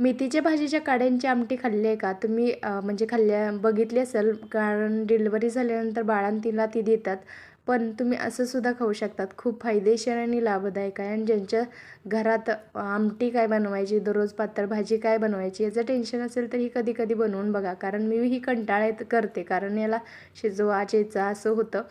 मेथीच्या भाजीच्या काड्यांची आमटी खाल्ली आहे का? तुम्ही म्हणजे खाल्ल्या बघितली असेल कारण डिलिव्हरी झाल्यानंतर बाळांतीला ती देतात. पण तुम्ही असं सुद्धा खाऊ शकतात. खूप फायदेशीर आणि लाभदायक आहे. आणि ज्यांच्या घरात आमटी काय बनवायची दररोज पातळ भाजी काय बनवायची याचं टेन्शन असेल तर ही कधी कधी बनवून बघा. कारण मी ही कंटाळ्यात करते. कारण याला शिजवा चेचा असं होतं.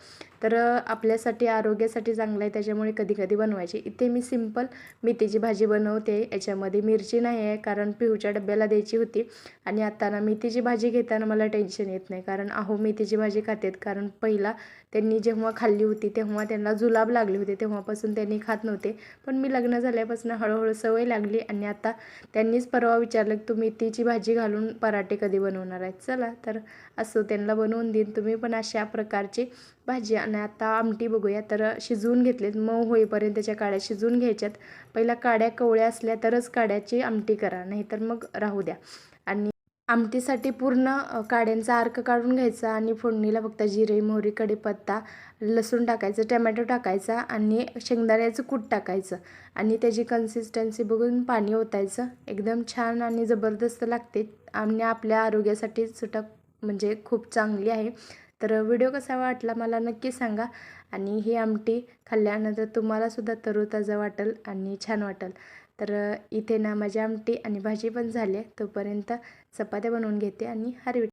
तर आपल्यासाठी आरोग्यासाठी चांगलं आहे. त्याच्यामुळे कधी कधी बनवायची. इथे मी सिंपल मेथीची भाजी बनवते. याच्यामध्ये मिरची नाही आहे. कारण पिहूच्या डब्याला द्यायची होती. आणि आता ना मेथीची भाजी घेताना मला टेन्शन येत नाही. कारण अहो मेथीची भाजी खातेत. कारण पहिला त्यांनी जेव्हा खाल्ली होती तेव्हा त्यांना जुलाब लागले होते तेव्हापासून त्यांनी खात नव्हते. पण मी लग्न झाल्यापासून हळूहळू सवय लागली आणि आता त्यांनीच परवा विचारलं की तुम्ही तिची भाजी घालून पराठे कधी बनवणार आहेत? चला तर असं त्यांना बनवून देईन. तुम्ही पण अशा प्रकारची भाजी आणि आता आमटी बघूया. तर शिजवून घेतलेत. मऊ होईपर्यंत त्याच्या काड्या शिजवून घ्यायच्यात. पहिला काड्या कवळ्या असल्या तरच काड्याची आमटी करा नाहीतर मग राहू द्या. आणि आमटीसाठी पूर्ण काड्यांचा अर्क काढून घ्यायचा आणि फोडणीला फक्त जिरे मोहरी कढीपत्ता लसूण टाकायचं टमॅटो टाकायचा आणि शेंगदाण्याचं कूट टाकायचं आणि त्याची कन्सिस्टन्सी बघून पाणी ओतायचं. एकदम छान आणि जबरदस्त लागते आणि आपल्या आरोग्यासाठी सुटक म्हणजे खूप चांगली आहे. तर व्हिडिओ कसा वाटला मला नक्की सांगा आणि ही आमटी खाल्ल्यानंतर तुम्हालासुद्धा तरोताजा वाटेल आणि छान वाटेल. तर इथे ना माझी आमटी आणि भाजी पण झाली आहे. तोपर्यंत चपात्या बनवून घेते आणि हरवी